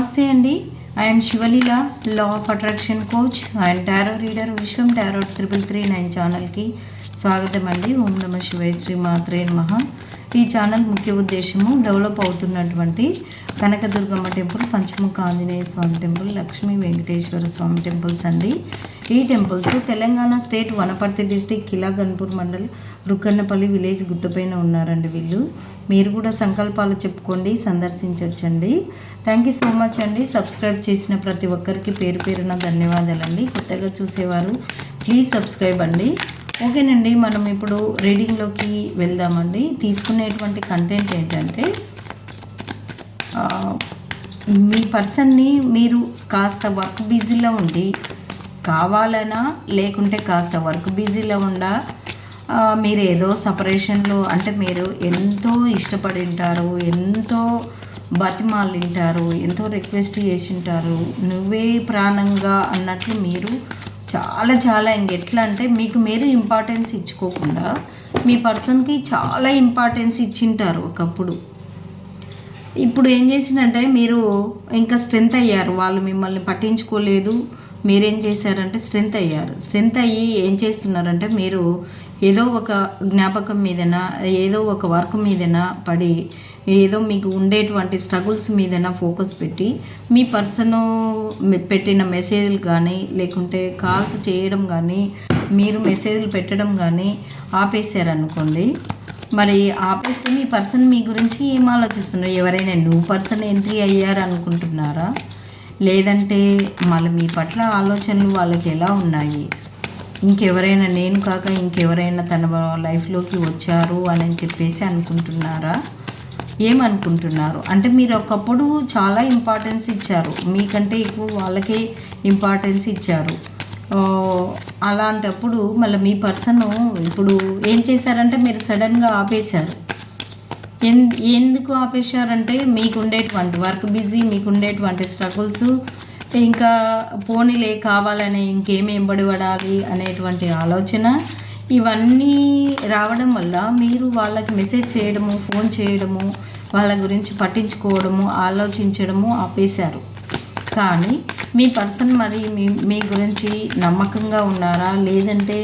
నమస్తే అండి. I'm Sivaleela law of attraction coach and tarot reader Vishwam tarot triple three nine ఛానల్కి స్వాగతం అండి. ఓం నమ శివై శ్రీ మాత్రే మహా ఈ ఛానల్ ముఖ్య ఉద్దేశము డెవలప్ అవుతున్నటువంటి Kanakadurgamma temple Panchamukha Anjaneya Swamy temple Lakshmi Venkateswara Swamy temples అండి. ఈ temples Telangana state Wanaparthy district Kilaganpur mandal Rukkannapalli village గుట్టపైన ఉన్నారండి వీళ్ళు. మీరు కూడా సంకల్పాలు చెప్పుకోండి సందర్శించవచ్చండి థ్యాంక్ యూ సో మచ్ అండి. సబ్స్క్రైబ్ చేసిన ప్రతి ఒక్కరికి పేరు పేరున ధన్యవాదాలండి. కొత్తగా చూసేవారు ప్లీజ్ సబ్స్క్రైబ్ అండి. ఓకేనండి మనం ఇప్పుడు రీడింగ్లోకి వెళ్దామండి. తీసుకునేటువంటి కంటెంట్ ఏంటంటే మీ పర్సన్ని మీరు కాస్త వర్క్ బిజీలో ఉండి కావాలనా లేకుంటే కాస్త వర్క్ బిజీలో ఉండా మీరు ఏదో సపరేషన్లో అంటే మీరు ఎంతో ఇష్టపడి ఉంటారు ఎంతో బతిమాలింటారు ఎంతో రిక్వెస్ట్ చేసి ఉంటారు నువ్వే ప్రాణంగా అన్నట్లు మీరు చాలా చాలా ఇంక ఎట్లా అంటే మీకు మీరు ఇంపార్టెన్స్ ఇచ్చుకోకుండా మీ పర్సన్కి చాలా ఇంపార్టెన్స్ ఇచ్చింటారు ఒకప్పుడు. ఇప్పుడు ఏం చేసిందంటే మీరు ఇంకా స్ట్రెంత్ అయ్యారు. వాళ్ళు మిమ్మల్ని పట్టించుకోలేదు. మీరేం చేశారంటే స్ట్రెంత్ అయ్యారు. స్ట్రెంత్ అయ్యి ఏం చేస్తున్నారంటే మీరు ఏదో ఒక జ్ఞాపకం మీదనా ఏదో ఒక వర్క్ మీదనా పడి ఏదో మీకు ఉండేటువంటి స్ట్రగుల్స్ మీదైనా ఫోకస్ పెట్టి మీ పర్సన్ పెట్టిన మెసేజ్లు కానీ లేకుంటే కాల్స్ చేయడం కానీ మీరు మెసేజ్లు పెట్టడం కానీ ఆపేశారనుకోండి. మరి ఆపేస్తే మీ పర్సన్ మీ గురించి ఏం ఆలోచిస్తున్నారు? ఎవరైనా నువ్వు పర్సన్ ఎంట్రీ అయ్యారు అనుకుంటున్నారా లేదంటే మళ్ళీ మీ పట్ల ఆలోచనలు వాళ్ళకి ఎలా ఉన్నాయి? ఇంకెవరైనా నేను కాక ఇంకెవరైనా తన లైఫ్లోకి వచ్చారు అని చెప్పేసి అనుకుంటున్నారా? ఏమనుకుంటున్నారు? అంటే మీరు ఒకప్పుడు చాలా ఇంపార్టెన్స్ ఇచ్చారు. మీకంటే ఎక్కువ వాళ్ళకే ఇంపార్టెన్స్ ఇచ్చారు. అలాంటప్పుడు మళ్ళీ మీ పర్సన్ ఇప్పుడు ఏం చేశారంటే మీరు సడన్గా ఆపేశారు. ఎన్ ఎందుకు ఆపేశారంటే మీకుండేటువంటి వర్క్ బిజీ మీకు ఉండేటువంటి స్ట్రగుల్స్ ఇంకా పోనీలే కావాలని ఇంకేమి ఎంబడి పడాలి అనేటువంటి ఆలోచన. ఇవన్నీ రావడం వల్ల మీరు వాళ్ళకి మెసేజ్ చేయడము ఫోన్ చేయడము వాళ్ళ గురించి పట్టించుకోవడము ఆలోచించడము ఆపేశారు. కానీ మీ పర్సన్ మరి మీ మీ గురించి నమ్మకంగా ఉన్నారా? లేదంటే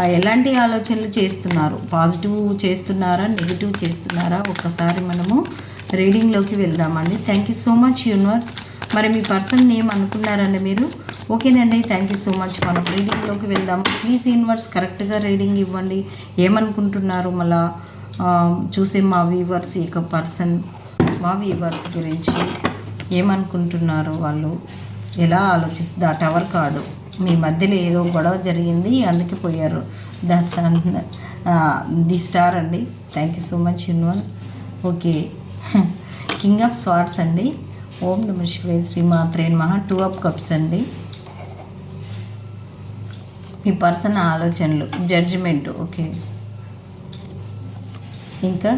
ఎలాంటి ఆలోచనలు చేస్తున్నారు? పాజిటివ్ చేస్తున్నారా? నెగిటివ్ చేస్తున్నారా? ఒక్కసారి మనము రీడింగ్లోకి వెళ్దామండి. Thank you so much universe మరి మీ పర్సన్ నేమ్ అనుకున్నారండి మీరు? ఓకేనండి థ్యాంక్ యూ సో మచ్ మనం రీడింగ్లోకి వెళ్దాం. ప్లీజ్ యూనివర్స్ కరెక్ట్గా రీడింగ్ ఇవ్వండి. ఏమనుకుంటున్నారు? మళ్ళా చూసే మా వీవర్స్ యొక్క పర్సన్ మా వీవర్స్ గురించి ఏమనుకుంటున్నారు వాళ్ళు? ఎలా ఆలోచిస్తుంది ఆ టవర్ కాదు మీ మధ్యలో ఏదో గొడవ జరిగింది అందుకే పోయారు. ద సన్ ది స్టార్ అండి. Thank you so much universe okay king of swords అండి. ఓం నమ శివే శ్రీ మాత్రే మహా టూ ఆఫ్ కప్స్ అండి. మీ పర్సన్ ఆలోచనలు జడ్జిమెంట్ ఓకే ఇంకా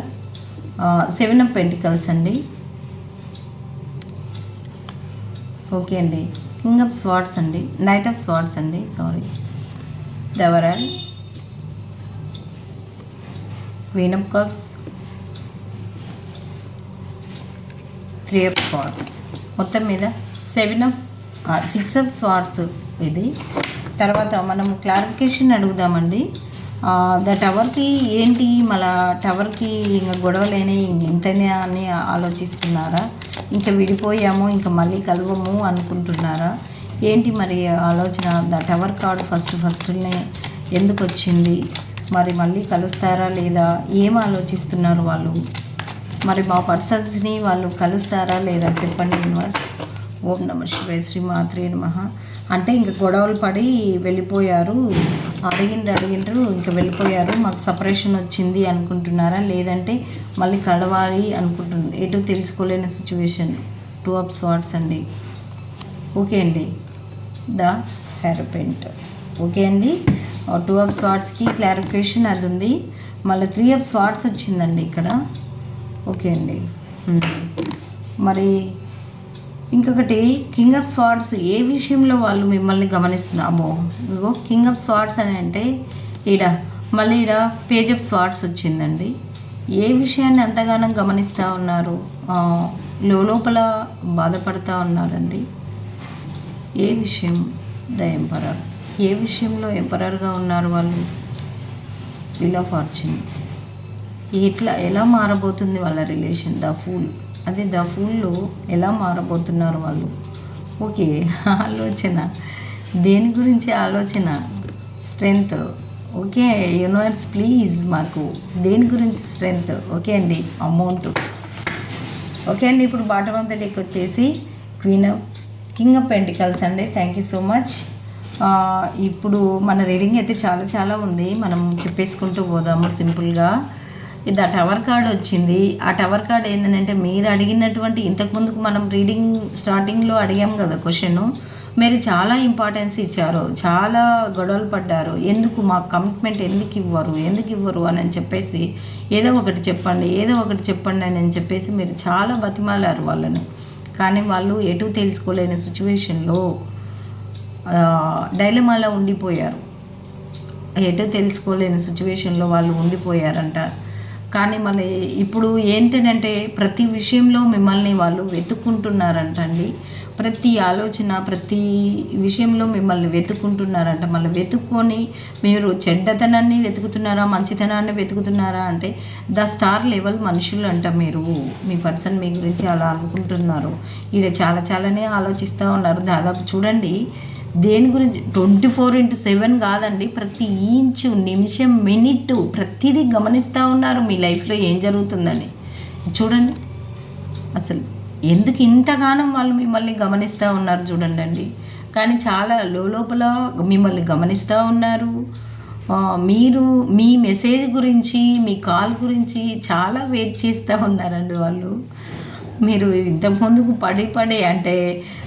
సెవెన్ ఆఫ్ పెంటికల్స్ అండి. ఓకే అండి. కింగ్ ఆఫ్ స్వార్డ్స్ అండి నైట్ ఆఫ్ స్వార్డ్స్ అండి sorry. దవరాల్ queen of cups. Three of swords. మొత్తం మీద seven of six of swords ఇది. తర్వాత మనం క్లారిఫికేషన్ అడుగుదామండి. ద టవర్కి ఏంటి? మళ్ళా టవర్కి ఇంకా గొడవలేని ఇంతనే అని ఆలోచిస్తున్నారా? ఇంకా విడిపోయాము ఇంకా మళ్ళీ కలవము అనుకుంటున్నారా? ఏంటి మరి ఆలోచన? ద టవర్ కార్డు ఫస్ట్ ఫస్ట్నే ఎందుకు వచ్చింది? మరి మళ్ళీ కలుస్తారా లేదా? ఏం ఆలోచిస్తున్నారు వాళ్ళు? మరి మా పర్సన్స్ని వాళ్ళు కలుస్తారా లేదా చెప్పండి యూనివర్స్. ఓం నమ శివాయ శ్రీ మాత్రే నమ. అంటే ఇంక గొడవలు పడి వెళ్ళిపోయారు. అడిగిండ్రు అడిగిండ్రు ఇంక వెళ్ళిపోయారు. మాకు సపరేషన్ వచ్చింది అనుకుంటున్నారా? లేదంటే మళ్ళీ కలవాలి అనుకుంటున్నారు. ఎటు తెలుసుకోలేని సిచ్యువేషన్ టూ ఆఫ్ స్వాట్స్ అండి. ఓకే అండి. ద హెరపెంట్ ఓకే అండి. టూ ఆఫ్ స్వాట్స్కి క్లారిఫికేషన్ అది ఉంది. మళ్ళీ త్రీ ఆఫ్ స్వాట్స్ వచ్చిందండి ఇక్కడ. ఓకే అండి. మరి ఇంకొకటి కింగ్ ఆఫ్ స్వార్డ్స్ ఏ విషయంలో వాళ్ళు మిమ్మల్ని గమనిస్తున్నామో ఇగో కింగ్ ఆఫ్ స్వార్డ్స్ అని అంటే ఈడ మళ్ళీ ఈడ పేజ్ ఆఫ్ స్వార్డ్స్ వచ్చిందండి. ఏ విషయాన్ని అంతగానో గమనిస్తూ ఉన్నారు? లోపల బాధపడుతూ ఉన్నారండి. ఏ విషయం ద ఎంపరర్? ఏ విషయంలో ఎంపరర్గా ఉన్నారు వాళ్ళు? విల్ ఆఫ్ ఫార్చ్యూన్ ఎట్లా ఎలా మారబోతుంది వాళ్ళ రిలేషన్ ద ఫూల్? అదే ద ఫుల్లు ఎలా మారబోతున్నారు వాళ్ళు? ఓకే ఆలోచన. దేని గురించి ఆలోచన? స్ట్రెంగ్త్. ఓకే యూనివర్స్ ప్లీజ్ మాకు దేని గురించి స్ట్రెంగ్త్? ఓకే అండి అమౌంట్. ఓకే అండి ఇప్పుడు బాటమ్ ఆఫ్ ద డెక్ వచ్చేసి queen of king of pentacles అండి. Thank you so much. ఇప్పుడు మన రీడింగ్ అయితే చాలా చాలా ఉంది. మనం చెప్పేసుకుంటూ పోదాము సింపుల్గా. ఇది ఆ టవర్ కార్డ్ వచ్చింది. ఆ టవర్ కార్డ్ ఏంటంటే మీరు అడిగినటువంటి ఇంతకుముందుకు మనం రీడింగ్ స్టార్టింగ్లో అడిగాం కదా క్వశ్చన్. మీరు చాలా ఇంపార్టెన్స్ ఇచ్చారు. చాలా గొడవలు పడ్డారు. ఎందుకు మా కమిట్మెంట్ ఎందుకు ఇవ్వరు? ఎందుకు ఇవ్వరు అని చెప్పేసి ఏదో ఒకటి చెప్పండి ఏదో ఒకటి చెప్పండి అని చెప్పేసి మీరు చాలా బతిమాలారు వాళ్ళని. కానీ వాళ్ళు ఎటు తెలుసుకోలేని సిచ్యువేషన్లో డైలమాలో ఉండిపోయారు. ఎటు తెలుసుకోలేని సిచ్యువేషన్లో వాళ్ళు ఉండిపోయారంట. కానీ మళ్ళీ ఇప్పుడు ఏంటంటే ప్రతి విషయంలో మిమ్మల్ని వాళ్ళు వెతుక్కుంటున్నారంటండి. ప్రతి ఆలోచన ప్రతి విషయంలో మిమ్మల్ని వెతుక్కుంటున్నారంట. మళ్ళీ వెతుక్కొని మీరు చెడ్డతనాన్ని వెతుకుతున్నారా మంచితనాన్ని వెతుకుతున్నారా అంటే ద స్టార్ లెవెల్ మనుషులు అంట మీరు. మీ పర్సన్ మీ గురించి అలా అనుకుంటున్నారు. ఇది చాలా చాలానే ఆలోచిస్తూ ఉన్నారు. దాదాపు చూడండి దేని గురించి? ట్వంటీ ఫోర్ ఇంటూ సెవెన్ కాదండి. ప్రతి ఇంచు నిమిషం మినిట్ ప్రతిదీ గమనిస్తూ ఉన్నారు మీ లైఫ్లో ఏం జరుగుతుందని. చూడండి. అసలు ఎందుకు ఇంతగానం వాళ్ళు మిమ్మల్ని గమనిస్తూ ఉన్నారు చూడండి అండి కానీ చాలా లోపల మిమ్మల్ని గమనిస్తూ ఉన్నారు. మీరు మీ మెసేజ్ గురించి మీ కాల్ గురించి చాలా వెయిట్ చేస్తూ ఉన్నారండి వాళ్ళు. మీరు ఇంతకు ముందుకు పడి పడి అంటే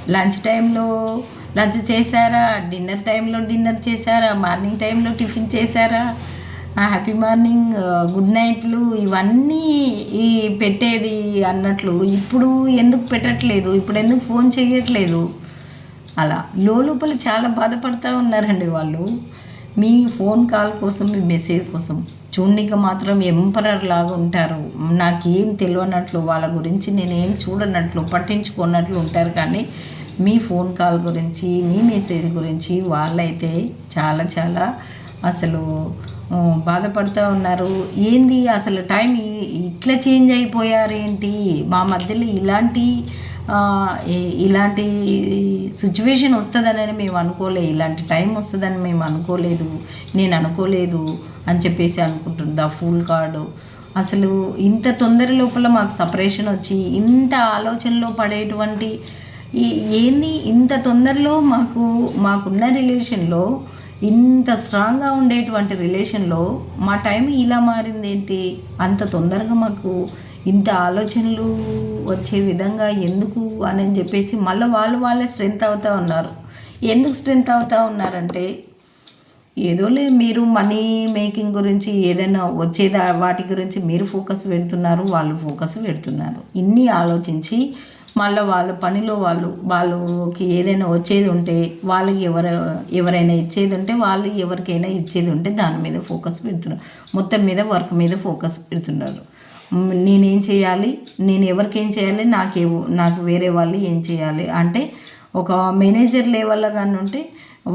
లంచ్ టైంలో లంచ్ చేశారా? డిన్నర్ టైంలో డిన్నర్ చేశారా? మార్నింగ్ టైంలో టిఫిన్ చేశారా? హ్యాపీ మార్నింగ్ గుడ్ నైట్లు ఇవన్నీ ఈ పెట్టేది అన్నట్లు. ఇప్పుడు ఎందుకు పెట్టట్లేదు? ఇప్పుడు ఎందుకు ఫోన్ చేయట్లేదు? అలా. లోపల చాలా బాధపడుతూ ఉన్నారండి వాళ్ళు. మీ ఫోన్ కాల్ కోసం మీ మెసేజ్ కోసం. చూడనిక మాత్రం ఎంపరర్ లాగా ఉంటారు. నాకేం తెలియనట్లు వాళ్ళ గురించి నేనేం చూడనట్లు పట్టించుకున్నట్లు ఉంటారు కానీ మీ ఫోన్ కాల్ గురించి మీ మెసేజ్ గురించి వాళ్ళైతే చాలా చాలా అసలు బాధపడుతూ ఉన్నారు. ఏంది అసలు టైం ఇట్లా చేంజ్ అయిపోయారేంటి? మా మధ్యలో ఇలాంటి ఇలాంటి సిచ్యువేషన్ వస్తుందని మేము అనుకోలే. ఇలాంటి టైం వస్తుందని మేము అనుకోలేదు. నేను అనుకోలేదు అని చెప్పేసి అనుకుంటుంది ఫుల్ కార్డు? అసలు ఇంత తొందర లోపల మాకు సపరేషన్ వచ్చి ఇంత ఆలోచనలో పడేటువంటి ఈ ఏంది ఇంత తొందరలో మాకు మాకున్న రిలేషన్లో ఇంత స్ట్రాంగ్గా ఉండేటువంటి రిలేషన్లో మా టైం ఇలా మారింది ఏంటి అంత తొందరగా మాకు ఇంత ఆలోచనలు వచ్చే విధంగా ఎందుకు అని చెప్పేసి మళ్ళీ వాళ్ళు వాళ్ళే స్ట్రెంత్ అవుతూ ఉన్నారు. ఎందుకు స్ట్రెంత్ అవుతూ ఉన్నారంటే ఏదోలే మీరు మనీ మేకింగ్ గురించి ఏదైనా వచ్చేదా వాటి గురించి మీరు ఫోకస్ పెడుతున్నారు వాళ్ళు ఫోకస్ పెడుతున్నారు. ఇన్ని ఆలోచించి మళ్ళీ వాళ్ళ పనిలో వాళ్ళు వాళ్ళకి ఏదైనా వచ్చేది ఉంటే వాళ్ళకి ఎవరు ఎవరైనా ఇచ్చేది ఉంటే వాళ్ళు ఎవరికైనా ఇచ్చేది ఉంటే దాని మీద ఫోకస్ పెడుతున్నారు. మొత్తం మీద వర్క్ మీద ఫోకస్ పెడుతున్నారు. నేనేం చేయాలి? నేను ఎవరికేం చేయాలి? నాకేవో నాకు వేరే వాళ్ళు ఏం చేయాలి? అంటే ఒక మేనేజర్ లెవెల్లో కానీ ఉంటే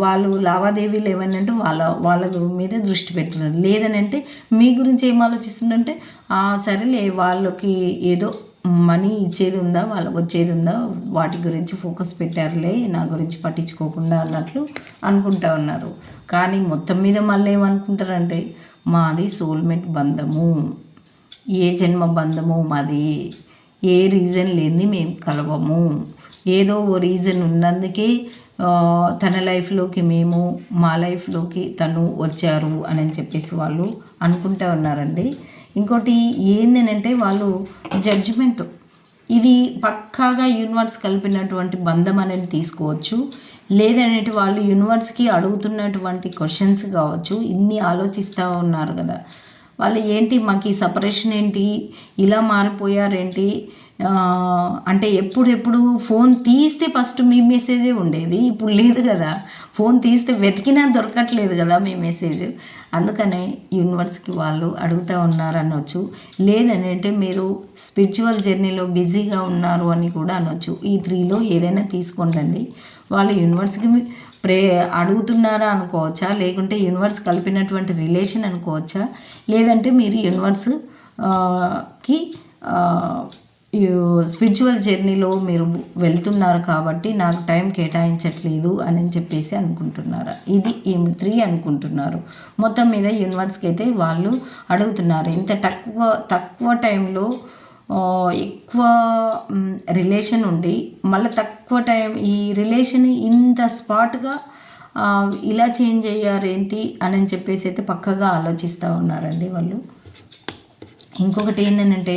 వాళ్ళు లావాదేవీలు ఏమైనా అంటే వాళ్ళ వాళ్ళ మీద దృష్టి పెడుతున్నారు. లేదనంటే మీ గురించి ఏం ఆలోచిస్తుందంటే సరేలే వాళ్ళకి ఏదో మనీ ఇచ్చేది ఉందా? వాళ్ళకి వచ్చేది ఉందా? వాటి గురించి ఫోకస్ పెట్టారులే నా గురించి పట్టించుకోకుండా అన్నట్లు అనుకుంటా ఉన్నారు. కానీ మొత్తం మీద మళ్ళీ ఏమనుకుంటారంటే మాది సోల్మేట్ బంధము. ఏ జన్మ బంధము మాది. ఏ రీజన్ లేని మేము కలవము. ఏదో ఓ రీజన్ ఉన్నందుకే తన లైఫ్లోకి మేము మా లైఫ్లోకి తను వచ్చారు అని చెప్పేసి వాళ్ళు అనుకుంటా ఉన్నారండి. ఇంకోటి ఏంటంటే వాళ్ళు జడ్జిమెంట్ ఇది పక్కాగా యూనివర్స్ కలిపినటువంటి బంధం అనేది తీసుకోవచ్చు. లేదనేటి వాళ్ళు యూనివర్స్కి అడుగుతున్నటువంటి క్వశ్చన్స్ కావచ్చు. ఇన్ని ఆలోచిస్తూ ఉన్నారు కదా. వాళ్ళు ఏంటి మాకు ఈ సపరేషన్ ఏంటి? ఇలా మారిపోయారేంటి? అంటే ఎప్పుడెప్పుడు ఫోన్ తీస్తే ఫస్ట్ మీ మెసేజే ఉండేది. ఇప్పుడు లేదు కదా. ఫోన్ తీస్తే వెతికినా దొరకట్లేదు కదా మీ మెసేజ్. అందుకనే యూనివర్స్కి వాళ్ళు అడుగుతూ ఉన్నారు అనొచ్చు లేదని అంటే మీరు స్పిరిచువల్ జర్నీలో బిజీగా ఉన్నారు అని కూడా అనొచ్చు. ఈ త్రీలో ఏదైనా తీసుకోండి వాళ్ళు యూనివర్స్కి ప్రే అడుగుతున్నారా అనుకోవచ్చా? లేకుంటే యూనివర్స్ కలిపినటువంటి రిలేషన్ అనుకోవచ్చా? లేదంటే మీరు యూనివర్స్కి స్పిరిచువల్ జర్నీలో మీరు వెళ్తున్నారు కాబట్టి నాకు టైం కేటాయించట్లేదు అని చెప్పేసి అనుకుంటున్నారు? ఇది ఈ త్రీ అనుకుంటున్నారు? మొత్తం మీద యూనివర్స్కి అయితే వాళ్ళు అడుగుతున్నారు ఇంత తక్కువ తక్కువ టైంలో ఎక్కువ రిలేషన్ ఉండి మళ్ళీ తక్కువ టైం ఈ రిలేషన్ ఇంత స్పాట్గా ఇలా చేంజ్ అయ్యారేంటి అని చెప్పేసి అయితే పక్కగా ఆలోచిస్తూ ఉన్నారండి వాళ్ళు. ఇంకొకటి ఏంటంటే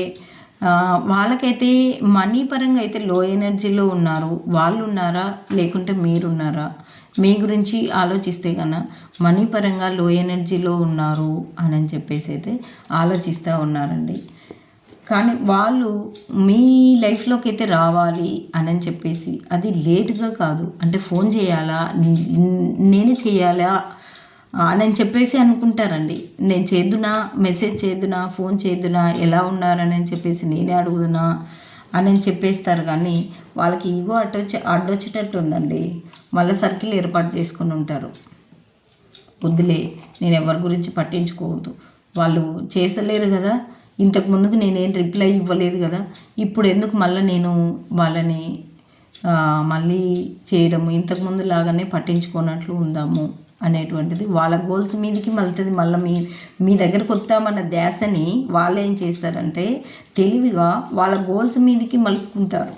వాళ్ళకైతే మనీ పరంగా అయితే లో ఎనర్జీలో ఉన్నారు. వాళ్ళు ఉన్నారా లేకుంటే మీరున్నారా? మీ గురించి ఆలోచిస్తే కన్నా మనీ పరంగా లో ఎనర్జీలో ఉన్నారు అని చెప్పేసి అయితే ఆలోచిస్తూ ఉన్నారండి. కానీ వాళ్ళు మీ లైఫ్లోకి అయితే రావాలి అని చెప్పేసి అది లేట్గా కాదు. అంటే ఫోన్ చేయాలా? నేను చేయాలా? నేను చెప్పేసి అనుకుంటారండి. నేను చేద్దునా మెసేజ్ చేద్దునా ఫోన్ చేద్దునా ఎలా ఉన్నారని చెప్పేసి నేనే అడుగుదునా అని చెప్పేస్తారు. కానీ వాళ్ళకి ఈగో అడ్డొచ్చి అడ్డొచ్చేటట్టు ఉందండి. మళ్ళీ సర్కిల్ ఏర్పాటు చేసుకుని ఉంటారు. వద్దులే నేను ఎవరి గురించి పట్టించుకోవద్దు. వాళ్ళు చేస్తలేరు కదా. ఇంతకు ముందుకు నేనేం రిప్లై ఇవ్వలేదు కదా. ఇప్పుడు ఎందుకు మళ్ళీ నేను వాళ్ళని మళ్ళీ చేయడము? ఇంతకు ముందు లాగానే పట్టించుకోనట్లు ఉందాము. అనేటువంటిది. వాళ్ళ గోల్స్ మీదకి మళ్తుంది మళ్ళీ మీ మీ దగ్గరకు వస్తామన్న ధ్యాసని వాళ్ళు ఏం చేస్తారంటే తెలివిగా వాళ్ళ గోల్స్ మీదకి మలుపుకుంటారు.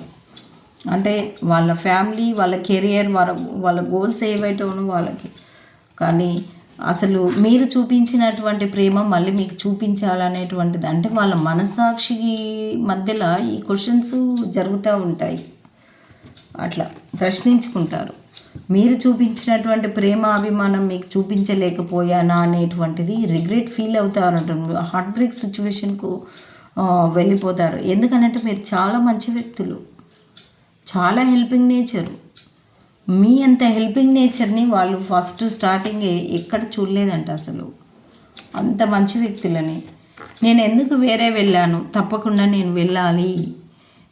అంటే వాళ్ళ ఫ్యామిలీ వాళ్ళ కెరియర్ వాళ్ళ వాళ్ళ గోల్స్ ఏవైతే వాళ్ళకి. కానీ అసలు మీరు చూపించినటువంటి ప్రేమ మళ్ళీ మీకు చూపించాలనేటువంటిది. అంటే వాళ్ళ మనసాక్షి మధ్యలో ఈ క్వశ్చన్స్ జరుగుతూ ఉంటాయి. అట్లా ప్రశ్నించుకుంటారు. మీరు చూపించినటువంటి ప్రేమ అభిమానం మీకు చూపించలేకపోయానా అనేటువంటిది రిగ్రెట్ ఫీల్ అవుతారంట హార్ట్ బ్రేక్ సిచ్యువేషన్కు వెళ్ళిపోతారు. ఎందుకనంటే మీరు చాలా మంచి వ్యక్తులు. చాలా హెల్పింగ్ నేచర్. మీ అంత హెల్పింగ్ నేచర్ని వాళ్ళు ఫస్ట్ స్టార్టింగ్ ఎక్కడ చూడలేదంట అసలు. అంత మంచి వ్యక్తులని. నేను ఎందుకు వేరే వెళ్ళాను? తప్పకుండా నేను వెళ్ళాలి.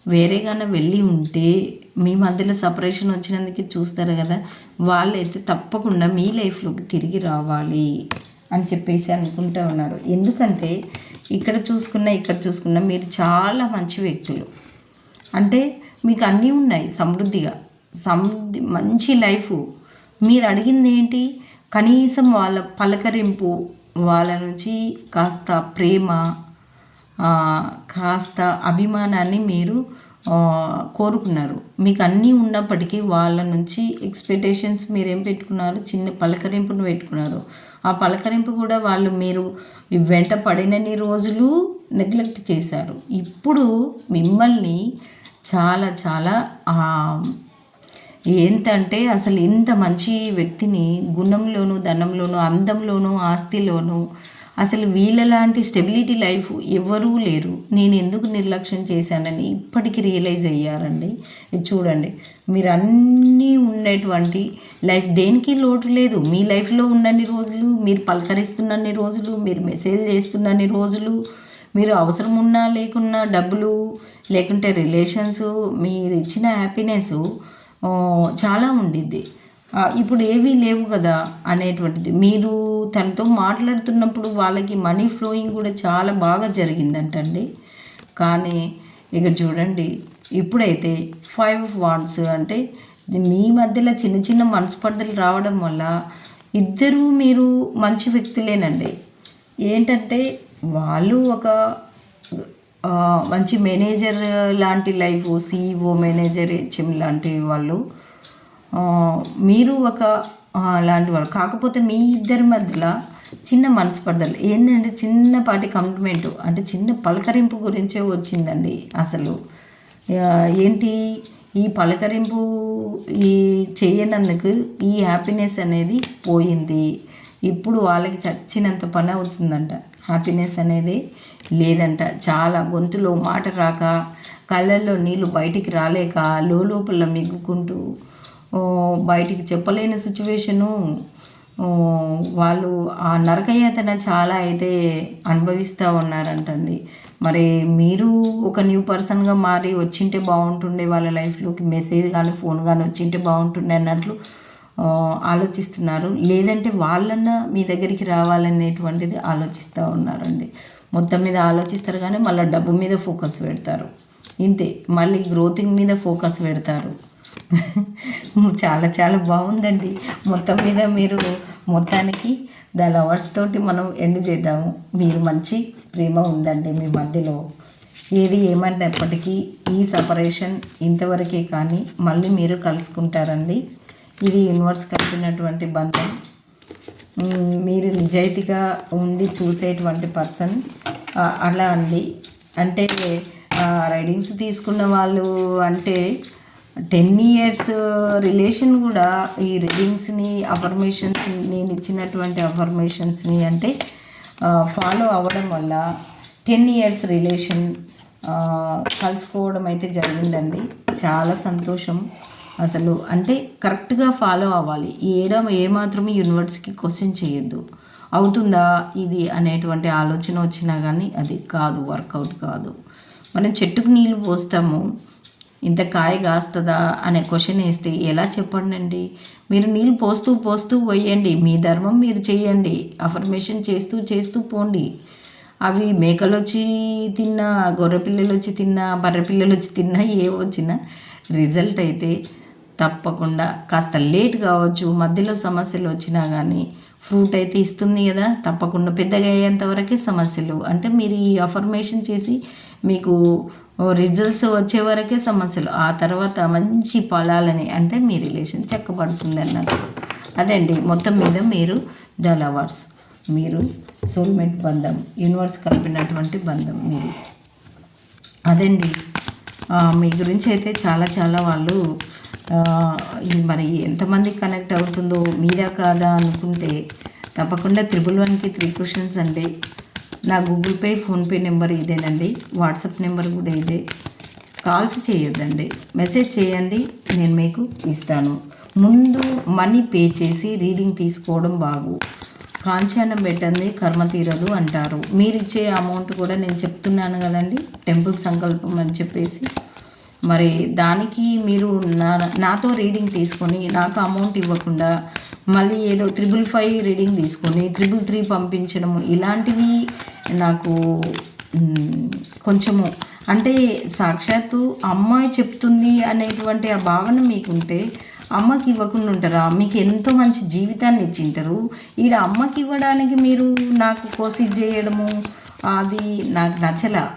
వేరేగానే వెళ్ళి ఉంటే మీ మధ్యలో సపరేషన్ వచ్చినందుకు చూస్తారు కదా. వాళ్ళైతే తప్పకుండా మీ లైఫ్లోకి తిరిగి రావాలి అని చెప్పేసి అనుకుంటూ ఉన్నారు. ఎందుకంటే ఇక్కడ చూసుకున్నా ఇక్కడ చూసుకున్నా మీరు చాలా మంచి వ్యక్తులు. అంటే మీకు అన్నీ ఉన్నాయి సమృద్ధిగా. సమృద్ధి మంచి లైఫ్ మీరు అడిగింది ఏంటి? కనీసం వాళ్ళ పలకరింపు వాళ్ళ నుంచి కాస్త ప్రేమ కాస్త అభిమానాన్ని మీరు కోరుకున్నారు. మీకు అన్నీ ఉన్నప్పటికీ వాళ్ళ నుంచి ఎక్స్పెక్టేషన్స్ మీరు ఏం పెట్టుకున్నారు? చిన్న పలకరింపును పెట్టుకున్నారు. ఆ పలకరింపు కూడా వాళ్ళు మీరు వెంట పడినన్ని రోజులు నెగ్లెక్ట్ చేశారు. ఇప్పుడు మిమ్మల్ని చాలా చాలా ఏంటంటే అసలు ఇంత మంచి వ్యక్తిని గుణంలోను ధనంలోను అందంలోను ఆస్తిలోను అసలు వీళ్ళలాంటి స్టెబిలిటీ లైఫ్ ఎవరూ లేరు. నేను ఎందుకు నిర్లక్ష్యం చేశానని ఇప్పటికీ రియలైజ్ అయ్యారండి. ఇది చూడండి మీరు అన్నీ ఉండేటువంటి లైఫ్ దేనికి లోటు లేదు. మీ లైఫ్లో ఉన్నన్ని రోజులు మీరు పలకరిస్తున్నన్ని రోజులు మీరు మెసేజ్ చేస్తున్నన్ని రోజులు మీరు అవసరం ఉన్నా లేకున్నా డబ్బులు లేకుంటే రిలేషన్స్ మీరు ఇచ్చిన హ్యాపీనెస్ చాలా ఉండిద్ది. ఇప్పుడు ఏవీ లేవు కదా అనేటువంటిది. మీరు తనతో మాట్లాడుతున్నప్పుడు వాళ్ళకి మనీ ఫ్లోయింగ్ కూడా చాలా బాగా జరిగిందంటండి. కానీ ఇక చూడండి ఇప్పుడైతే ఫైవ్ ఆఫ్ వాండ్స్ అంటే మీ మధ్యలో చిన్న చిన్న మనస్పర్ధలు రావడం వల్ల ఇద్దరూ మీరు మంచి వ్యక్తులేనండి. ఏంటంటే వాళ్ళు ఒక మంచి మేనేజర్ లాంటి లైఫ్ సీఈఓ మేనేజర్ హెచ్ఎం లాంటి వాళ్ళు మీరు ఒక లాంటి వాళ్ళు. కాకపోతే మీ ఇద్దరి మధ్యలో చిన్న మనస్పర్ధలు ఏంటంటే చిన్నపాటి కమిట్మెంట్ అంటే చిన్న పలకరింపు గురించే వచ్చిందండి అసలు. ఏంటి? ఈ పలకరింపు ఈ చేయనందుకు ఈ హ్యాపీనెస్ అనేది పోయింది. ఇప్పుడు వాళ్ళకి చచ్చినంత పని అవుతుందంట. హ్యాపీనెస్ అనేది లేదంట. చాలా గొంతులో మాట రాక కళ్ళల్లో నీళ్ళు బయటికి రాలేక లోపల మిగ్గుకుంటూ బయటికి చెప్పలేని సిచ్యువేషను వాళ్ళు ఆ నరకయాతన చాలా అయితే అనుభవిస్తూ ఉన్నారంటండి. మరి మీరు ఒక న్యూ పర్సన్గా మారి వచ్చింటే బాగుంటుండే వాళ్ళ లైఫ్లోకి మెసేజ్ కానీ ఫోన్ కానీ వచ్చింటే బాగుంటుండే అన్నట్లు ఆలోచిస్తున్నారు. లేదంటే వాళ్ళన్నా మీ దగ్గరికి రావాలనేటువంటిది ఆలోచిస్తూ ఉన్నారండి. మొత్తం మీద ఆలోచిస్తారు కానీ మళ్ళీ డబ్బు మీద ఫోకస్ పెడతారు. ఇంతే. మళ్ళీ గ్రోతింగ్ మీద ఫోకస్ పెడతారు. చాలా చాలా బాగుందండి. మొత్తం మీద మీరు మొత్తానికి ద లవర్స్ తోటి మనం ఎండ్ చేద్దాము. మీరు మంచి ప్రేమ ఉందండి మీ మధ్యలో. ఏది ఏమన్నప్పటికీ ఈ సపరేషన్ ఇంతవరకే కానీ మళ్ళీ మీరు కలుసుకుంటారండి. ఇది యూనివర్స్ కలిపినటువంటి బంధం. మీరు నిజాయితీగా ఉండి చూసేటువంటి పర్సన్ అలా అండి. అంటే రైడింగ్స్ తీసుకున్న వాళ్ళు అంటే టెన్ ఇయర్స్ రిలేషన్ కూడా ఈ రీడింగ్స్ని అఫర్మేషన్స్ నేను ఇచ్చినటువంటి అఫర్మేషన్స్ని అంటే ఫాలో అవ్వడం వల్ల టెన్ ఇయర్స్ రిలేషన్ కలుసుకోవడం అయితే జరిగిందండి. చాలా సంతోషం. అసలు అంటే కరెక్ట్గా ఫాలో అవ్వాలి. ఏడం ఏమాత్రం యూనివర్స్కి క్వశ్చన్ చేయొద్దు. అవుతుందా ఇది అనేటువంటి ఆలోచన వచ్చినా కానీ అది కాదు వర్కౌట్ కాదు. మనం చెట్టుకు నీళ్ళు పోస్తాము. ఇంత కాయ కాస్తుందా అనే క్వశ్చన్ వేస్తే ఎలా చెప్పండి మీరు నీళ్ళు పోస్తూ పోస్తూ పోయండి మీ ధర్మం మీరు చేయండి అఫర్మేషన్ చేస్తూ చేస్తూ పోండి. అవి మేకలు వచ్చి తిన్నా గొర్రె పిల్లలు వచ్చి తిన్నా బర్రె పిల్లలు వచ్చి తిన్నా ఏ వచ్చినా రిజల్ట్ అయితే తప్పకుండా కాస్త లేట్ కావచ్చు మధ్యలో సమస్యలు వచ్చినా కానీ ఫ్రూట్ అయితే ఇస్తుంది కదా తప్పకుండా పెద్దగా అయ్యేంత వరకే సమస్యలు. అంటే మీరు ఈ అఫర్మేషన్ చేసి మీకు రిజల్ట్స్ వచ్చే వరకే సమస్యలు ఆ తర్వాత మంచి ఫలాలని అంటే మీ రిలేషన్ చెక్కబడుతుంది అన్నట్టు అదండి మొత్తం మీద మీరు ద లవర్స్. మీరు సోల్మేట్ బంధం యూనివర్స్ కలిపినటువంటి బంధం మీరు. అదండి. మీ గురించి అయితే చాలా చాలా వాళ్ళు మరి ఎంతమంది కనెక్ట్ అవుతుందో మీదా కాదా అనుకుంటే తప్పకుండా త్రిబుల్ వన్కి త్రీ క్వశ్చన్స్ అంటే నా గూగుల్ పే ఫోన్పే నెంబర్ ఇదేనండి. వాట్సాప్ నెంబర్ కూడా ఇదే. కాల్స్ చేయొద్దండి. మెసేజ్ చేయండి నేను మీకు ఇస్తాను. ముందు మనీ పే చేసి రీడింగ్ తీసుకోవడం బాగు. కాంచానం పెట్టండి కర్మ తీరదు అంటారు. మీరు ఇచ్చే అమౌంట్ కూడా నేను చెప్తున్నాను కదండి. టెంపుల్ సంకల్పం అని చెప్పేసి. మరి దానికి మీరు నా నాతో రీడింగ్ తీసుకొని నాకు అమౌంట్ ఇవ్వకుండా మళ్ళీ ఏదో త్రిబుల్ ఫైవ్ రీడింగ్ తీసుకొని త్రిబుల్ త్రీ పంపించడం ఇలాంటివి నాకు కొంచెము అంటే సాక్షాత్తు అమ్మాయి చెప్తుంది అనేటువంటి ఆ భావన మీకుంటే అమ్మకి ఇవ్వకుండా ఉంటారా? మీకు ఎంతో మంచి జీవితాన్ని ఇచ్చింటారు. ఈడ అమ్మకి ఇవ్వడానికి మీరు నాకు కోసి చేయడము అది నాకు నచ్చల.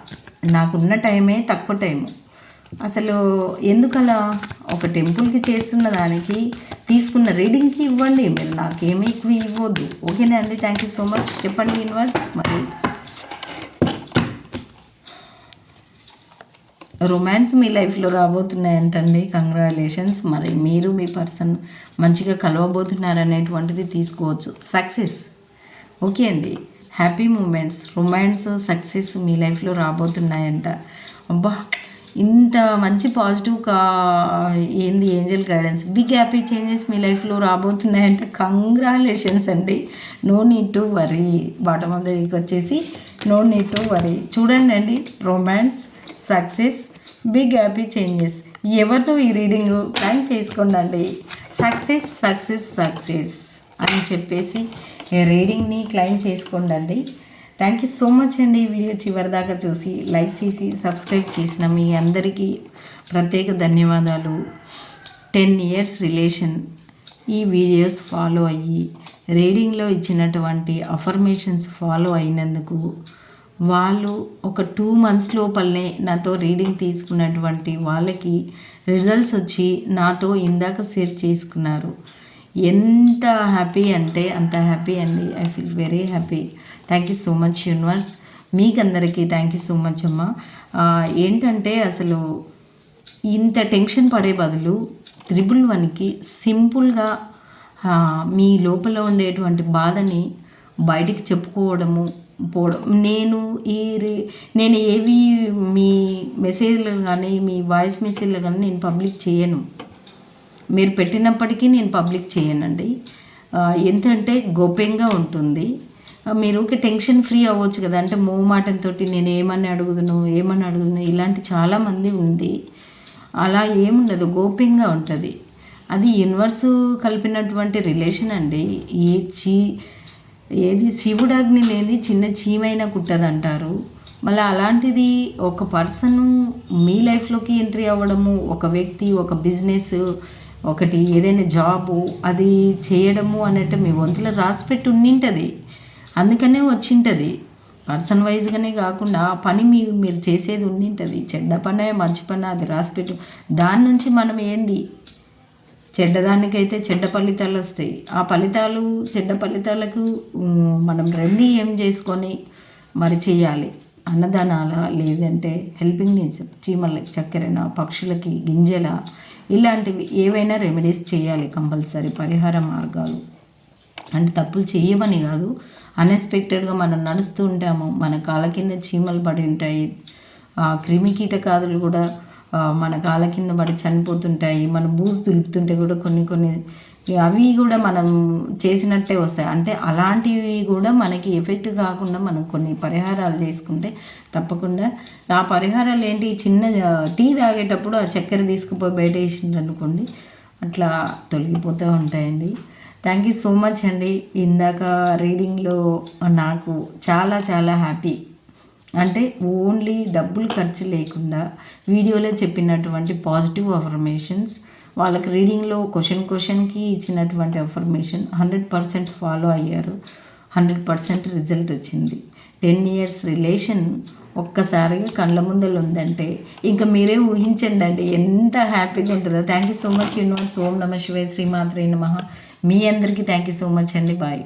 నాకున్న టైమే తక్కువ టైము. అసలు ఎందుకలా? ఒక టెంపుల్కి చేస్తున్న దానికి తీసుకున్న రీడింగ్కి ఇవ్వండి. మీరు నాకేమీ ఎక్కువ ఇవ్వద్దు. ఓకేనా అండి. Thank you so much. చెప్పండి యూనివర్స్ మరి రొమాన్స్ మీ లైఫ్లో రాబోతున్నాయంటండి. కంగ్రాచులేషన్స్. మరి మీరు మీ పర్సన్ మంచిగా కలవబోతున్నారనేటువంటిది తీసుకోవచ్చు. సక్సెస్. ఓకే అండి. Happy moments. రొమాన్స్ సక్సెస్ మీ లైఫ్లో రాబోతున్నాయంట. అబ్బా! ఇంత మంచి పాజిటివ్ కా ఏంది angel guidance big happy changes మీ లైఫ్లో రాబోతున్నాయంటే కంగ్రాలేషన్స్ అండి. No need to worry bottom of the వచ్చేసి నో నీడ్ టు వరీ చూడండి అండి romance success big happy changes ఎవరితో ఈ రీడింగ్ ప్లాన్ చేసుకోండి సక్సెస్ సక్సెస్ సక్సెస్ అని చెప్పేసి రీడింగ్ని క్లైమ్ చేసుకోండి థ్యాంక్ యూ సో మచ్ అండి ఈ వీడియో చివరి దాకా చూసి లైక్ చేసి సబ్స్క్రైబ్ చేసిన మీ అందరికీ ప్రత్యేక ధన్యవాదాలు. టెన్ ఇయర్స్ రిలేషన్ ఈ వీడియోస్ ఫాలో అయ్యి రీడింగ్లో ఇచ్చినటువంటి అఫర్మేషన్స్ ఫాలో అయినందుకు వాళ్ళు ఒక టూ మంత్స్ లోపలనే నాతో రీడింగ్ తీసుకున్నటువంటి వాళ్ళకి రిజల్ట్స్ వచ్చి నాతో ఇందాక షేర్ చేసుకున్నారు. ఎంత హ్యాపీ అంటే అంత హ్యాపీ అండి. I feel very happy thank you so much universe మీకందరికీ థ్యాంక్ యూ సో మచ్ అమ్మ. ఏంటంటే అసలు ఇంత టెన్షన్ పడే బదులు త్రిబుల్ వన్కి సింపుల్గా మీ లోపల ఉండేటువంటి బాధని బయటికి చెప్పుకోవడము పోవడం. నేను ఈ రే- నేను ఏవి మీ మెసేజ్లు కానీ మీ వాయిస్ మెసేజ్లు కానీ నేను పబ్లిక్ చేయను. మీరు పెట్టినప్పటికీ నేను పబ్లిక్ చేయనండి. ఎంతంటే గోప్యంగా ఉంటుంది. మీరు ఊరికే టెన్షన్ ఫ్రీ అవ్వచ్చు కదా. అంటే మూమాటంతో నేను ఏమని అడుగుదును ఏమని అడుగుదును ఇలాంటి చాలామంది ఉంది. అలా ఏముండదు గోప్యంగా ఉంటుంది. అది యూనివర్స్ కలిపినటువంటి రిలేషన్ అండి. ఏ చీ ఏది శివుడాగ్ని లేని చిన్న చీమైనా కుట్టదంటారు. మళ్ళీ అలాంటిది ఒక పర్సన్ మీ లైఫ్లోకి ఎంట్రీ అవ్వడము ఒక వ్యక్తి ఒక బిజినెస్ ఒకటి ఏదైనా జాబు అది చేయడము అన్నట్టు మీ వంతులో రాసిపెట్టి ఉండింటుంది. అందుకనే వచ్చింటుంది. పర్సన్ వైజ్గానే కాకుండా ఆ పని మీ మీరు చేసేది ఉండింటుంది. చెడ్డ పనే మంచి పని అది రాసిపెట్టు దాని నుంచి మనం ఏంది? చెడ్డదానికైతే చెడ్డ ఫలితాలు వస్తాయి. ఆ ఫలితాలు చెడ్డ ఫలితాలకు మనం రెండు ఏం చేసుకొని మరి చేయాలి? అన్నదానాల? లేదంటే హెల్పింగ్ నేచర్ చీమలకి చక్కెరన పక్షులకి గింజల? ఇలాంటివి ఏవైనా రెమెడీస్ చేయాలి కంపల్సరీ పరిహార మార్గాలు. అంటే తప్పులు చేయమని కాదు అన్ఎక్స్పెక్టెడ్గా మనం నడుస్తూ ఉంటాము. మన కాళ్ళ కింద చీమలు పడి ఉంటాయి. ఆ, క్రిమి కీటకాదులు కూడా మన కాళ్ళ కింద పడి చనిపోతుంటాయి. మన బూజు దులుపుతుంటే కూడా కొన్ని కొన్ని అవి కూడా మనం చేసినట్టే వస్తాయి. అంటే అలాంటివి కూడా మనకి ఎఫెక్ట్ కాకుండా మనం కొన్ని పరిహారాలు చేసుకుంటే తప్పకుండా. ఆ పరిహారాలు ఏంటి? చిన్న టీ తాగేటప్పుడు ఆ చక్కెర తీసుకుపోయి బయట వేసిండ్రు అనుకోండి అట్లా తొలగిపోతూ ఉంటాయండి. థ్యాంక్ యూ సో మచ్ అండి. ఇందాక రీడింగ్లో నాకు చాలా చాలా హ్యాపీ. అంటే ఓన్లీ డబ్బులు ఖర్చు లేకుండా వీడియోలో చెప్పినటువంటి పాజిటివ్ అఫర్మేషన్స్ వాళ్ళకి రీడింగ్లో క్వశ్చన్ క్వశ్చన్కి ఇచ్చినటువంటి అఫర్మేషన్ హండ్రెడ్ పర్సెంట్ ఫాలో అయ్యారు. హండ్రెడ్ పర్సెంట్ రిజల్ట్ వచ్చింది. టెన్ ఇయర్స్ రిలేషన్ ఒక్కసారిగా కళ్ళ ముందర ఉందంటే ఇంకా మీరే ఊహించండి అండి ఎంత హ్యాపీగా ఉంటుందో. Thank you so much universe. Om నమ శివాయ శ్రీమాత్రే నమ. మీ అందరికీ థ్యాంక్ యూ సో మచ్ అండి. బాయ్.